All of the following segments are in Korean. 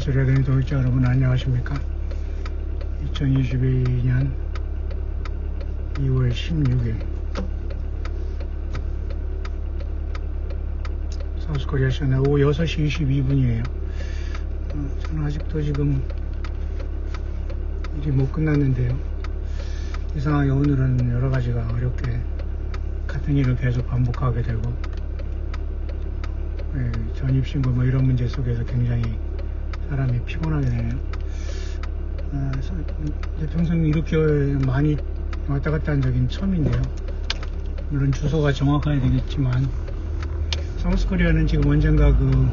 소리하더니 도일자 여러분 안녕하십니까? 2022년 2월 16일. 사우스코리아 시간에 오후 6시 22분이에요. 어, 저는 아직도 지금 일이 못 끝났는데요. 이상하게 오늘은 여러 가지가 어렵게 같은 일을 계속 반복하게 되고 예, 전입신고 뭐 이런 문제 속에서 굉장히 사람이 피곤하게 되네요. 아, 평생 이렇게 많이 왔다 갔다 한 적은 처음인데요. 물론 주소가 정확해야 되겠지만 사우스코리아는 지금 언젠가 그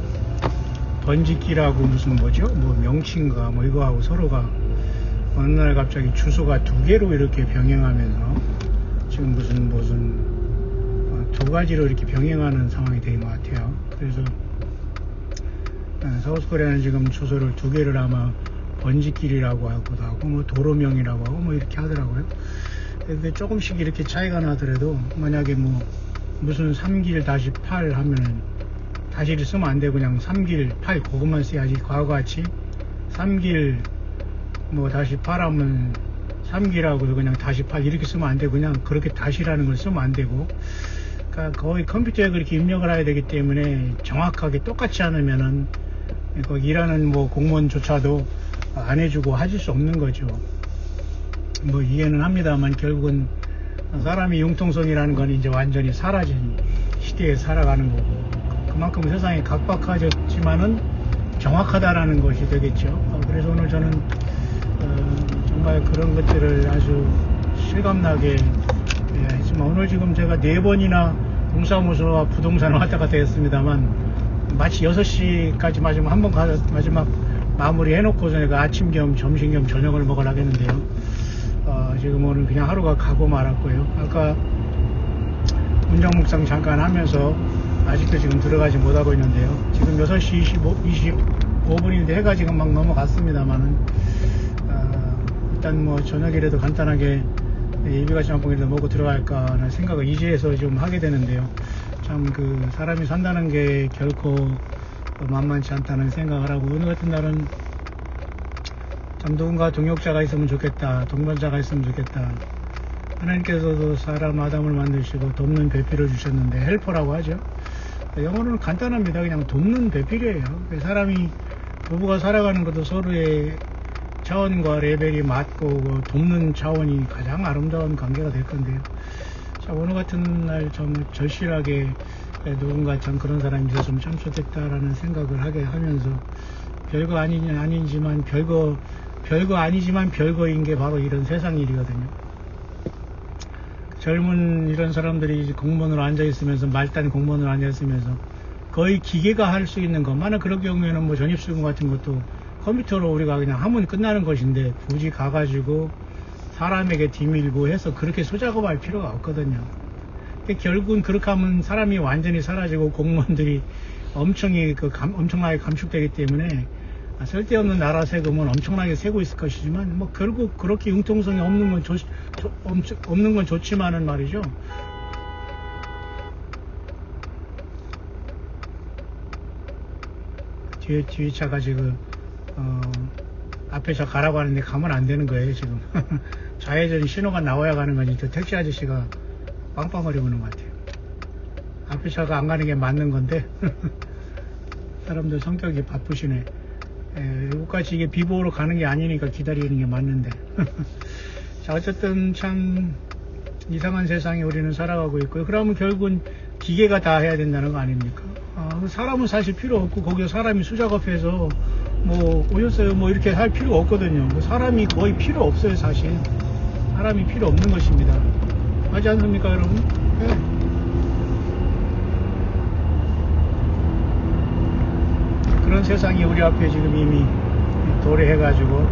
번지기라고 무슨 뭐죠? 뭐 명칭가 뭐 이거하고 서로가 어느 날 갑자기 주소가 두 개로 이렇게 병행하면서 지금 무슨 무슨 어, 두 가지로 이렇게 병행하는 상황이 된 것 같아요. 그래서 어, 서울스코리아는 지금 주소를 두 개를 아마 번지길이라고 하고도 하고 뭐 도로명이라고 하고 뭐 이렇게 하더라고요. 근데 조금씩 이렇게 차이가 나더라도 만약에 뭐 무슨 3길 다시 8 하면은 다시를 쓰면 안 되고 그냥 3길 8 그것만 써야지. 과거같이 3길 뭐 다시 8 하면 3기라고 그냥 다시 8 이렇게 쓰면 안 되고 그냥 그렇게 다시라는 걸 쓰면 안 되고. 그러니까 거의 컴퓨터에 그렇게 입력을 해야 되기 때문에 정확하게 똑같지 않으면은 거기 일하는 뭐 공무원조차도 안 해주고 하실 수 없는 거죠. 뭐 이해는 합니다만 결국은 사람이 융통성이라는 건 이제 완전히 사라진 시대에 살아가는 거고 그만큼 세상이 각박해졌지만은 정확하다라는 것이 되겠죠. 어, 그래서 오늘 저는 어, 정말 그런 것들을 아주 실감나게 예, 했지만 오늘 지금 제가 네 번이나 동사무소와 부동산을 왔다 갔다 했습니다만 마치 6시까지 마지막 한번가 마지막 마무리 해놓고 저녁 아침 겸 점심 겸 저녁을 먹으려 했는데요. 어, 지금 오늘 그냥 하루가 가고 말았고요. 아까 문정 묵상 잠깐 하면서 아직도 지금 들어가지 못하고 있는데요. 지금 6시 25, 25분인데 해가 지금 막 넘어갔습니다만은 어, 일단 뭐 저녁이라도 간단하게 예비가시 한봉이라도 먹고 들어갈까 하는 생각을 이제에서 좀 하게 되는데요. 참 그 사람이 산다는 게 결코 만만치 않다는 생각을 하고 오늘 같은 날은 참 누군가 동역자가 있으면 좋겠다. 동반자가 있으면 좋겠다. 하나님께서도 사람 아담을 만드시고 돕는 배필을 주셨는데 헬퍼라고 하죠. 영어로는 간단합니다. 그냥 돕는 배필이에요. 사람이 부부가 살아가는 것도 서로의 차원과 레벨이 맞고 그 돕는 차원이 가장 아름다운 관계가 될 건데요. 같은 날 좀 절실하게 누군가 참 그런 사람이 있었으면 참 좋겠다라는 생각을 하게 하면서 별거 아니, 아니지만 별거, 별거 아니지만 별거인 게 바로 이런 세상 일이거든요. 젊은 이런 사람들이 공무원으로 앉아 있으면서 말단 공무원으로 앉아 있으면서 거의 기계가 할 수 있는 것만은 그럴 경우에는 뭐 전입수금 같은 것도 컴퓨터로 우리가 그냥 하면 끝나는 것인데 굳이 가가지고 사람에게 뒤밀고 해서 그렇게 소작업할 필요가 없거든요. 근데 결국은 그렇게 하면 사람이 완전히 사라지고 공무원들이 엄청이 그 감- 엄청나게 감축되기 때문에 아, 쓸데없는 나라 세금은 엄청나게 세고 있을 것이지만 뭐 결국 그렇게 융통성이 없는 건 좋, 좋- 엄청- 없는 건 좋지만은 말이죠. 뒤에 뒤에 차가 지금 어, 앞에 차 가라고 하는데 가면 안 되는 거예요 지금 좌회전 신호가 나와야 가는 거지 저 택시 아저씨가 빵빵거리고 있는 것 같아요. 앞에 차가 안 가는 게 맞는 건데. 사람들 성격이 바쁘시네. 에, 여기까지 이게 비보로 가는 게 아니니까 기다리는 게 맞는데. 자 어쨌든 참 이상한 세상에 우리는 살아가고 있고요. 그러면 결국은 기계가 다 해야 된다는 거 아닙니까? 아, 사람은 사실 필요 없고 거기서 사람이 수작업해서 뭐 오셨어요 뭐 이렇게 할 필요 없거든요. 그 사람이 거의 필요 없어요 사실. 사람이 필요 없는 것입니다 하지 않습니까 여러분 네. 그런 세상이 우리 앞에 지금 이미 도래해가지고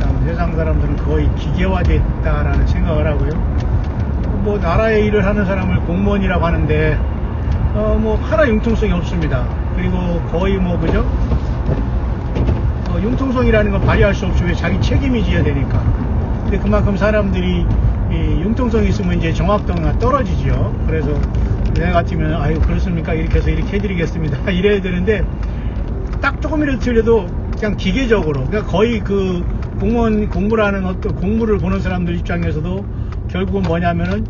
참 세상 사람들은 거의 기계화됐다라는 생각을 하고요 뭐 나라의 일을 하는 사람을 공무원이라고 하는데 어, 뭐 하나 융통성이 없습니다. 그리고 거의 뭐 그죠? 어, 융통성이라는 건 발휘할 수 없죠. 왜 자기 책임이 지어야 되니까. 근데 그만큼 사람들이 이 융통성이 있으면 이제 정확도가 떨어지죠. 그래서 내 같으면 아유 그렇습니까? 이렇게 해서 이렇게 해드리겠습니다. 이래야 되는데 딱 조금이라도 틀려도 그냥 기계적으로 그러니까 거의 그 공무원 공부라는 어떤 공부를 보는 사람들 입장에서도 결국은 뭐냐면은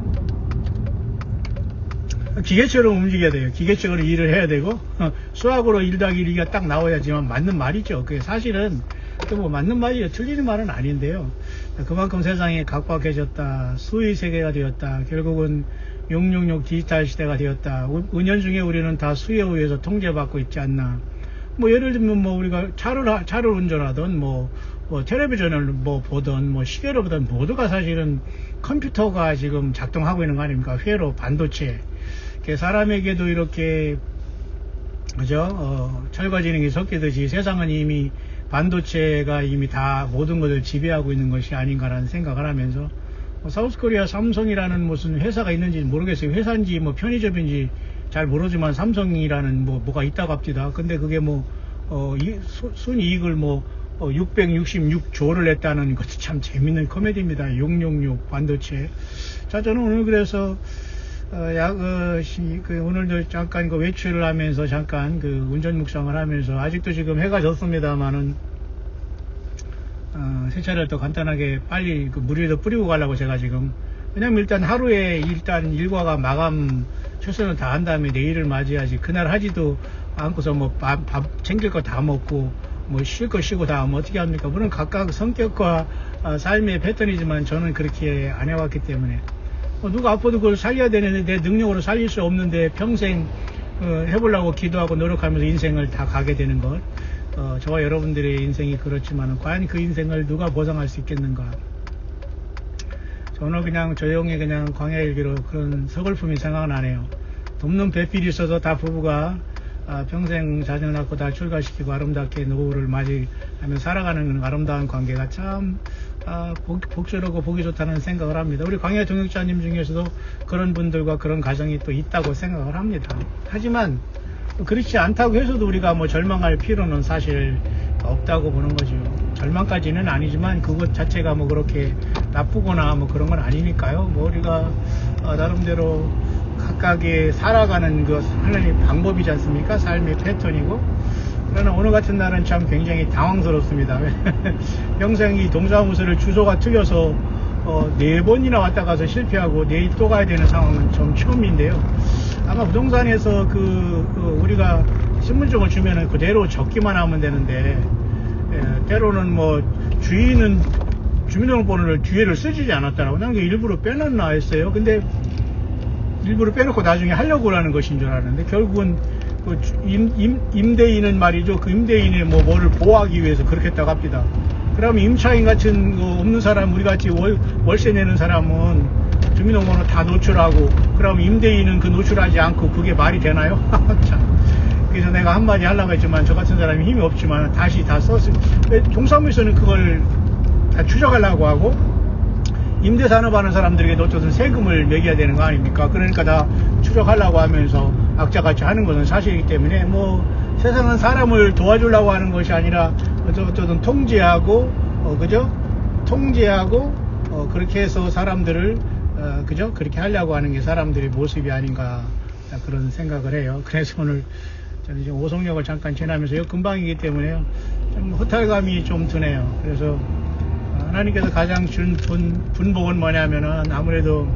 기계처럼 움직여야 돼요. 기계적으로 일을 해야 되고 어, 수학으로 1 더하기 1가 딱 나와야지만 맞는 말이죠. 그게 사실은 또뭐 맞는 말이에요. 틀리는 말은 아닌데요. 그만큼 세상이 각박해졌다. 수의 세계가 되었다. 결국은 666 디지털 시대가 되었다. 우- 은연중에 우리는 다 수에 의해서 통제받고 있지 않나. 뭐 예를 들면 뭐 우리가 차를 하- 차를 운전하던 뭐, 뭐 텔레비전을 뭐 보던 뭐 시계를 보던 모두가 사실은 컴퓨터가 지금 작동하고 있는 거 아닙니까? 회로 반도체. 사람에게도 이렇게 그죠? 어, 철과 지능이 섞이듯이 세상은 이미 반도체가 이미 다 모든 것을 지배하고 있는 것이 아닌가라는 생각을 하면서 뭐 사우스코리아 삼성이라는 무슨 회사가 있는지 모르겠어요. 회사인지 뭐 편의점인지 잘 모르지만 삼성이라는 뭐 뭐가 있다고 합니다. 근데 그게 뭐 어, 이, 수- 순이익을 뭐 어, 666조를 냈다는 것이 참 재밌는 코미디입니다. 666 반도체. 자, 저는 오늘 그래서 어, 야, 어, 시, 그, 오늘도 잠깐 그 외출을 하면서 잠깐 그 운전 묵상을 하면서 아직도 지금 해가 졌습니다만은 어, 세차를 또 간단하게 빨리 그 물에도 뿌리고 가려고 제가 지금. 왜냐면 일단 하루에 일단 일과가 마감 최선을 다한 다음에 내일을 맞이하지 그날 하지도 않고서 뭐 밥 챙길 거 다 먹고 뭐 쉴 거 쉬고 다 하면 어떻게 합니까? 물론 각각 성격과 어, 삶의 패턴이지만 저는 그렇게 안 해왔기 때문에. 어, 누가 아파도 그걸 살려야 되는데 내 능력으로 살릴 수 없는데 평생 어, 해보려고 기도하고 노력하면서 인생을 다 가게 되는 것. 어, 저와 여러분들의 인생이 그렇지만 과연 그 인생을 누가 보장할 수 있겠는가. 저는 그냥 조용히 그냥 광야일기로 그런 서글픔이 생각나네요. 돕는 배필이 있어서 다 부부가 아, 평생 자녀 낳고 다 출가시키고 아름답게 노후를 맞이하며 살아가는 아름다운 관계가 참 아, 복, 복스럽고 보기 좋다는 생각을 합니다. 우리 광야 동역자님 중에서도 그런 분들과 그런 가정이 또 있다고 생각을 합니다. 하지만 그렇지 않다고 해서도 우리가 뭐 절망할 필요는 사실 없다고 보는 거죠. 절망까지는 아니지만 그것 자체가 뭐 그렇게 나쁘거나 뭐 그런 건 아니니까요. 뭐 우리가 어, 나름대로 각각의 살아가는 그 하나님의 방법이지 않습니까? 삶의 패턴이고. 그러나 오늘 같은 날은 참 굉장히 당황스럽습니다. 평생 이 동사무소를 주소가 틀려서 어, 네 번이나 왔다 가서 실패하고 내일 또 가야 되는 상황은 좀 처음인데요. 아마 부동산에서 그, 그 우리가 신분증을 주면은 그대로 적기만 하면 되는데 예, 때로는 뭐 주인은 주민등록번호를 뒤에를 쓰지 않았다라고 난게 일부러 빼놨나 했어요. 근데 일부러 빼놓고 나중에 하려고 하는 것인 줄 알았는데 결국은 그 주- 임, 임, 임대인은 말이죠. 그 임대인의 뭐 뭐를 보호하기 위해서 그렇게 했다고 합니다. 그러면 임차인 같은 거 없는 사람, 우리 같이 월, 월세 내는 사람은 주민등록번호 다 노출하고 그럼 임대인은 그 노출하지 않고 그게 말이 되나요? 참. 그래서 내가 한마디 하려고 했지만 저 같은 사람이 힘이 없지만 다시 다 썼을 왜 동사무소는 그걸 다 추적하려고 하고 임대산업 하는 사람들에게 어쨌든 세금을 매겨야 되는 거 아닙니까? 그러니까 다 추적하려고 하면서 악자같이 하는 것은 사실이기 때문에 뭐 세상은 사람을 도와주려고 하는 것이 아니라 어쨌든 통제하고 어, 그죠? 통제하고 어, 그렇게 해서 사람들을 어, 그죠? 그렇게 하려고 하는 게 사람들의 모습이 아닌가 그런 생각을 해요. 그래서 오늘 저는 지금 오송역을 잠깐 지나면서 요 근방이기 때문에요. 좀 허탈감이 좀 드네요. 그래서 하나님께서 가장 준 분, 분복은 뭐냐면은 아무래도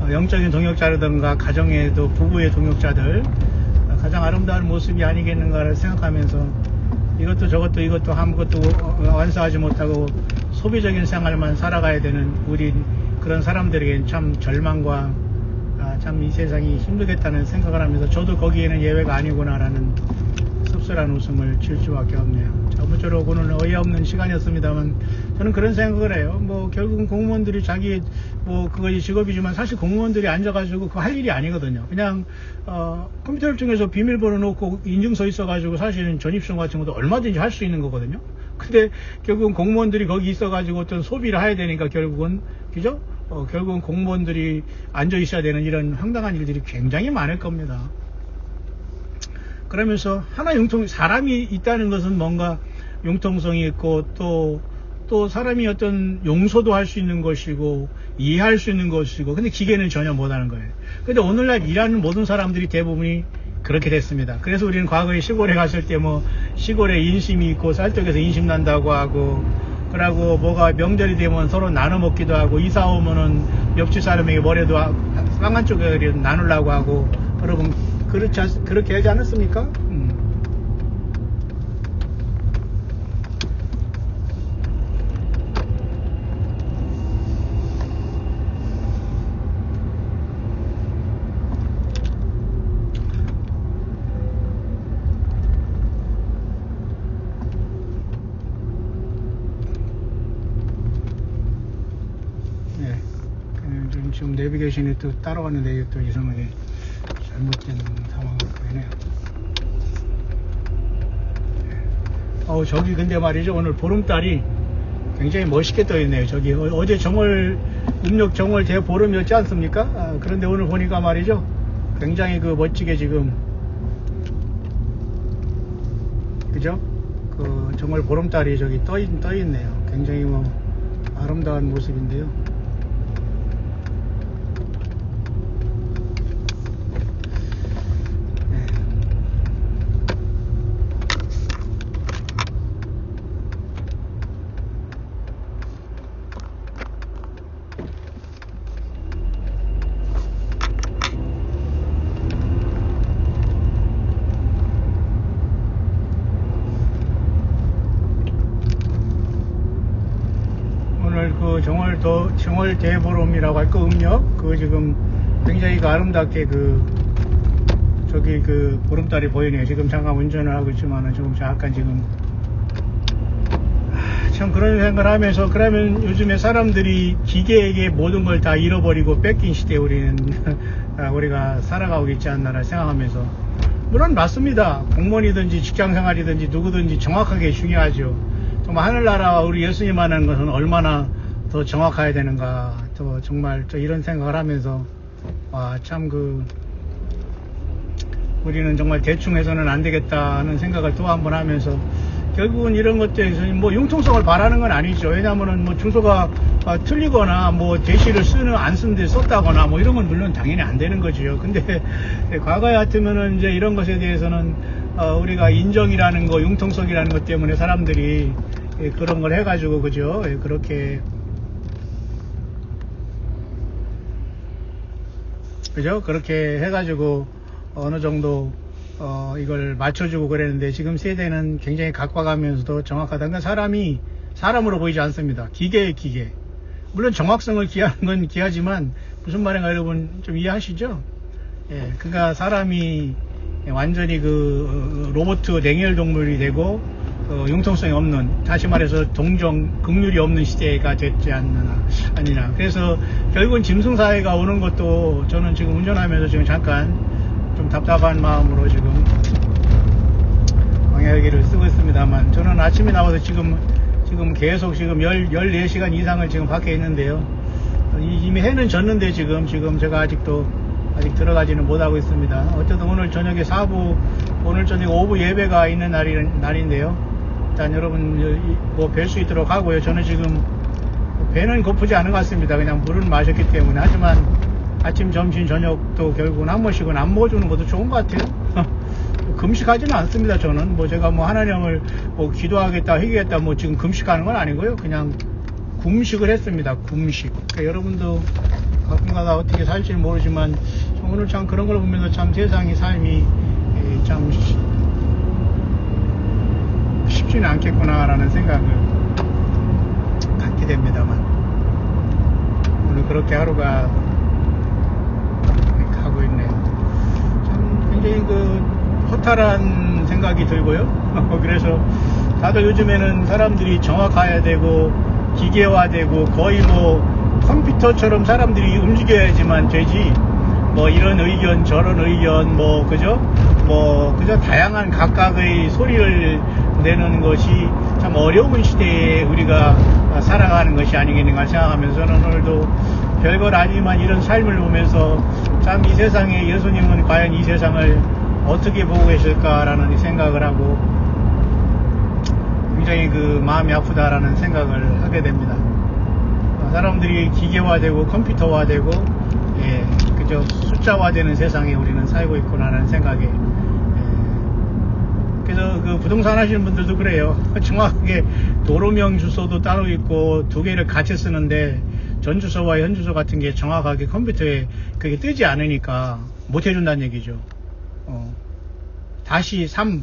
어, 영적인 동역자라든가 가정에도 부부의 동역자들 어, 가장 아름다운 모습이 아니겠는가를 생각하면서 이것도 저것도 이것도 아무것도 어, 완수하지 못하고 소비적인 생활만 살아가야 되는 우리 그런 사람들에겐 참 절망과 아, 참이 세상이 힘들겠다는 생각을 하면서 저도 거기에는 예외가 아니구나라는 씁쓸한 웃음을 지을 수밖에 없네요. 자, 아무쪼록 오늘은 어이없는 시간이었습니다만 저는 그런 생각을 해요. 뭐 결국은 공무원들이 자기 뭐 그것이 직업이지만 사실 공무원들이 앉아가지고 그거 할 일이 아니거든요. 그냥 어, 컴퓨터를 통해서 비밀번호 놓고 인증서 있어가지고 사실은 전입증 같은 것도 얼마든지 할 수 있는 거거든요. 근데 결국은 공무원들이 거기 있어가지고 어떤 소비를 해야 되니까 결국은 그죠? 어, 결국은 공무원들이 앉아 있어야 되는 이런 황당한 일들이 굉장히 많을 겁니다. 그러면서 하나 융통 사람이 있다는 것은 뭔가 융통성이 있고 또 또 사람이 어떤 용서도 할 수 있는 것이고 이해할 수 있는 것이고 근데 기계는 전혀 못하는 거예요. 근데 오늘날 일하는 모든 사람들이 대부분이 그렇게 됐습니다. 그래서 우리는 과거에 시골에 갔을 때 뭐 시골에 인심이 있고 쌀떡에서 인심 난다고 하고 그러고 뭐가 명절이 되면 서로 나눠 먹기도 하고 이사 오면은 옆집 사람에게 뭐래도 쌍한 쪽에 나누려고 하고 여러분 그렇지 않, 그렇게 하지 않았습니까? 음. 네. 그 지금, 지금 내비게이션이 또 따라왔는데 이게 또 이상하게 잘못된 상황으로 보이네요. 네. 어우, 저기 근데 말이죠. 오늘 보름달이 굉장히 멋있게 떠 있네요. 저기 어- 어제 정월, 음력 정월 대보름이었지 않습니까? 아, 그런데 오늘 보니까 말이죠. 굉장히 그 멋지게 지금 그죠? 그 정월 보름달이 저기 떠, 있, 떠 있네요. 굉장히 뭐 아름다운 모습인데요. 네. 오늘 그 정월 더 정월 대보름이라고 할까 음력 그 지금 굉장히 그 아름답게 그 저기 그 보름달이 보이네요. 지금 잠깐 운전을 하고 있지만은 조금 잠깐 지금 아, 참 그런 생각을 하면서 그러면 요즘에 사람들이 기계에게 모든 걸 다 잃어버리고 뺏긴 시대에 우리는 아, 우리가 살아가고 있지 않나라 생각하면서 물론 맞습니다. 공무원이든지 직장생활이든지 누구든지 정확하게 중요하죠. 정말 하늘나라와 우리 예수님 하는 것은 얼마나 더 정확해야 되는가. 더 정말 저 이런 생각을 하면서 와 참 그 우리는 정말 대충 해서는 안 되겠다는 생각을 또 한 번 하면서 결국은 이런 것들에서 뭐 융통성을 바라는 건 아니죠. 왜냐하면은 뭐 주소가 아, 틀리거나 뭐 대시를 쓰는 안쓴데 썼다거나 뭐 이런 건 물론 당연히 안 되는 거지요. 근데 과거에 같으면은 이제 이런 것에 대해서는 어, 우리가 인정이라는 거, 융통성이라는 것 때문에 사람들이 예, 그런 걸 해가지고 그죠? 예, 그렇게 그죠? 그렇게 해가지고 어느 정도 어, 이걸 맞춰주고 그랬는데 지금 세대는 굉장히 각박하면서도 정확하다. 그러니까 사람이 사람으로 보이지 않습니다. 기계의 기계. 물론 정확성을 기하는 건 기하지만 무슨 말인가 여러분 좀 이해하시죠? 예, 그러니까 사람이 완전히 그 어, 로봇 냉혈 동물이 되고 어, 융통성이 없는 다시 말해서 동정 극률이 없는 시대가 됐지 않나 아니나 그래서 결국은 짐승 사회가 오는 것도 저는 지금 운전하면서 지금 잠깐 좀 답답한 마음으로 지금 광야기를 쓰고 있습니다만 저는 아침에 나와서 지금 지금 계속 지금 10, 14시간 이상을 지금 밖에 있는데요. 이- 이미 해는 졌는데 지금 지금 제가 아직도 아직 들어가지는 못하고 있습니다. 어쨌든 오늘 저녁에 사부 오늘 저녁 오후 예배가 있는 날이, 날인데요 일단 여러분 뭐 뵐 수 있도록 하고요. 저는 지금 배는 고프지 않은 것 같습니다. 그냥 물은 마셨기 때문에. 하지만 아침 점심 저녁도 결국은 한 번씩은 안 먹어주는 것도 좋은 것 같아요. 금식하지는 않습니다 저는. 뭐 제가 뭐 하나님을 뭐 기도하겠다 회개했다 뭐 지금 금식하는 건 아니고요. 그냥 굶식을 했습니다. 굶식. 그러니까 여러분도 가끔가다 어떻게 살지 모르지만 오늘 참 그런 걸 보면서 참 세상이 삶이 에, 참 쉽- 쉽지는 않겠구나라는 생각을 갖게 됩니다만 오늘 그렇게 하루가 가고 있네요. 참 굉장히 그 허탈한 생각이 들고요. 그래서 다들 요즘에는 사람들이 정확해야 되고 기계화되고 거의 뭐 컴퓨터처럼 사람들이 움직여야지만 되지 뭐 이런 의견 저런 의견 뭐 그죠 뭐 그저 다양한 각각의 소리를 내는 것이 참 어려운 시대에 우리가 살아가는 것이 아니겠는가 생각하면서 저는 오늘도 별것 아니지만 이런 삶을 보면서 참 이 세상에 예수님은 과연 이 세상을 어떻게 보고 계실까라는 생각을 하고 굉장히 그 마음이 아프다라는 생각을 하게 됩니다. 어, 사람들이 기계화되고 컴퓨터화되고 예, 그저 숫자화되는 세상에 우리는 살고 있구나라는 생각에 그래서 그 부동산 하시는 분들도 그래요. 정확하게 도로명 주소도 따로 있고 두 개를 같이 쓰는데 전 주소와 현 주소 같은 게 정확하게 컴퓨터에 그게 뜨지 않으니까 못 해준다는 얘기죠. 어. 다시 3,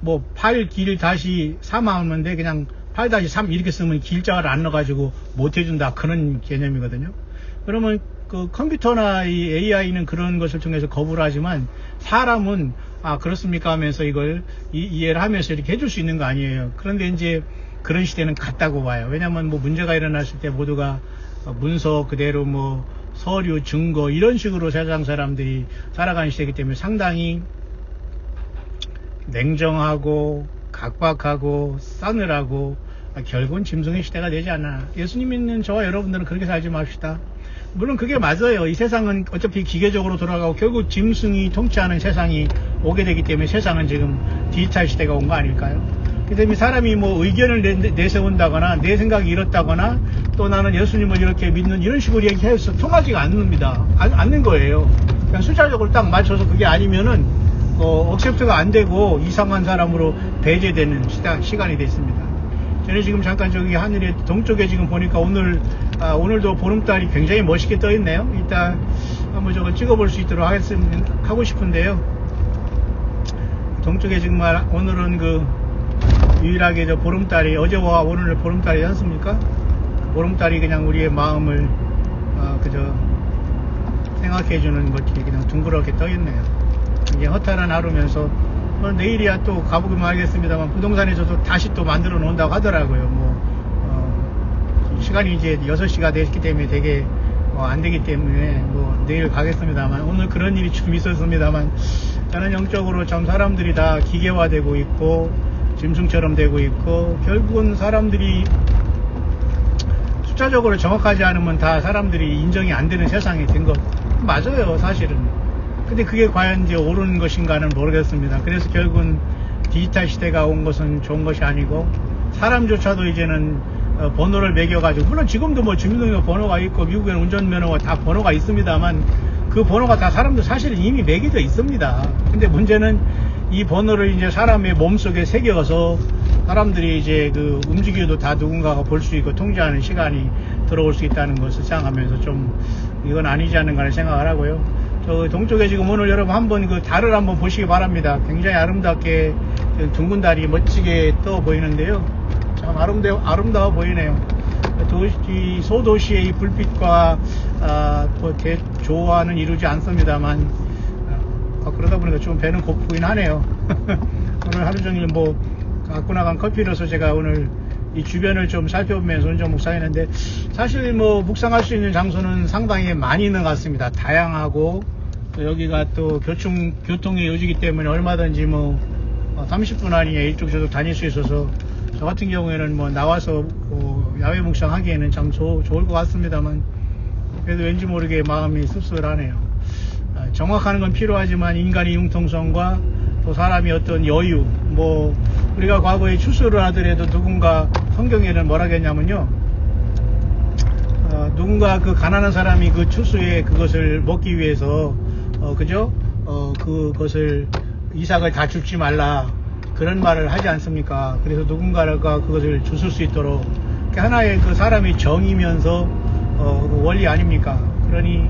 뭐, 8, 길, 다시 3 하는데 그냥 8 다시 3 이렇게 쓰면 길자를 안 넣어가지고 못 해준다. 그런 개념이거든요. 그러면 그 컴퓨터나 이 AI는 그런 것을 통해서 거부를 하지만 사람은 아, 그렇습니까 하면서 이걸 이, 해를 하면서 이렇게 해줄 수 있는 거 아니에요. 그런데 이제 그런 시대는 같다고 봐요. 왜냐면 뭐 문제가 일어났을 때 모두가 문서 그대로 뭐 서류, 증거 이런 식으로 세상 사람들이 살아가는 시대이기 때문에 상당히 냉정하고 각박하고 싸늘하고 결국은 짐승의 시대가 되지 않나. 예수님 믿는 저와 여러분들은 그렇게 살지 맙시다. 물론 그게 맞아요. 이 세상은 어차피 기계적으로 돌아가고 결국 짐승이 통치하는 세상이 오게 되기 때문에 세상은 지금 디지털 시대가 온 거 아닐까요? 그 때문에 사람이 뭐 의견을 내, 세운다거나 내 생각이 이렇다거나 또 나는 예수님을 이렇게 믿는 이런 식으로 얘기해서 통하지가 않습니다. 안, 않는 거예요. 그냥 숫자적으로 딱 맞춰서 그게 아니면은 어, 억셉트가 안 되고 이상한 사람으로 배제되는 시다, 시간이 됐습니다. 저는 지금 잠깐 저기 하늘에 동쪽에 지금 보니까 오늘 아, 오늘도 보름달이 굉장히 멋있게 떠 있네요. 이따 한번 저거 찍어볼 수 있도록 하겠습니다. 하고 싶은데요. 동쪽에 정말 오늘은 그 유일하게 저 보름달이 어제와 오늘 보름달이 않습니까? 보름달이 그냥 우리의 마음을 어, 그저 생각해주는 것이 그냥 둥그렇게 떠 있네요. 이게 허탈한 하루면서 뭐 내일이야 또 가보기만 하겠습니다만 부동산에서도 다시 또 만들어 놓는다고 하더라고요. 뭐 어, 시간이 이제 6시가 됐기 때문에 되게 어, 안 되기 때문에 뭐 내일 가겠습니다만 오늘 그런 일이 좀 있었습니다만 저는 영적으로 참 사람들이 다 기계화되고 있고 짐승처럼 되고 있고 결국은 사람들이 숫자적으로 정확하지 않으면 다 사람들이 인정이 안 되는 세상이 된 것 맞아요 사실은 근데 그게 과연 이제 옳은 것인가는 모르겠습니다. 그래서 결국은 디지털 시대가 온 것은 좋은 것이 아니고 사람조차도 이제는 어, 번호를 매겨가지고 물론 지금도 뭐 주민등록 번호가 있고 미국에는 운전면허가 다 번호가 있습니다만 그 번호가 다 사람들 사실은 이미 매겨져 있습니다. 근데 문제는 이 번호를 이제 사람의 몸속에 새겨서 사람들이 이제 그 움직여도 다 누군가가 볼 수 있고 통제하는 시간이 들어올 수 있다는 것을 생각하면서 좀 이건 아니지 않는가 생각을 하고요. 저 동쪽에 지금 오늘 여러분 한번 그 달을 한번 보시기 바랍니다. 굉장히 아름답게 둥근 달이 멋지게 떠 보이는데요. 참 아름다워, 아름다워 보이네요. 도시, 소도시의 이 불빛과 아, 뭐 대, 조화는 이루지 않습니다만 아, 그러다 보니까 좀 배는 고프긴 하네요. 오늘 하루 종일 뭐 갖고 나간 커피로서 제가 오늘 이 주변을 좀 살펴보면서 좀 묵상했는데 사실 뭐 묵상할 수 있는 장소는 상당히 많이 있는 것 같습니다. 다양하고 또 여기가 또 교통, 교통의 요지기 때문에 얼마든지 뭐 30분 어, 안에 이쪽 저쪽 다닐 수 있어서 저 같은 경우에는 뭐 나와서 뭐 야외 묵상 하기에는 참 조, 좋을 것 같습니다만 그래도 왠지 모르게 마음이 씁쓸하네요. 아, 정확하는 건 필요하지만 인간의 융통성과 또 사람이 어떤 여유 뭐 우리가 과거에 추수를 하더라도 누군가 성경에는 뭐라겠냐면요 어, 누군가 그 가난한 사람이 그 추수에 그것을 먹기 위해서 어, 그죠? 어, 그것을 이삭을 다 죽지 말라 그런 말을 하지 않습니까? 그래서 누군가가 그것을 주술 수 있도록 하나의 그 사람의 정이면서 어, 그 원리 아닙니까? 그러니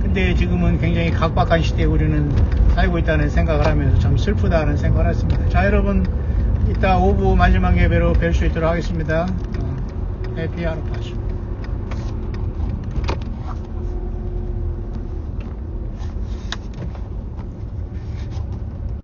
근데 지금은 굉장히 각박한 시대에 우리는 살고 있다는 생각을 하면서 참 슬프다는 생각을 했습니다. 자 여러분 이따 오후 마지막 예배로 뵐 수 있도록 하겠습니다. 어, 해피 하루 파시.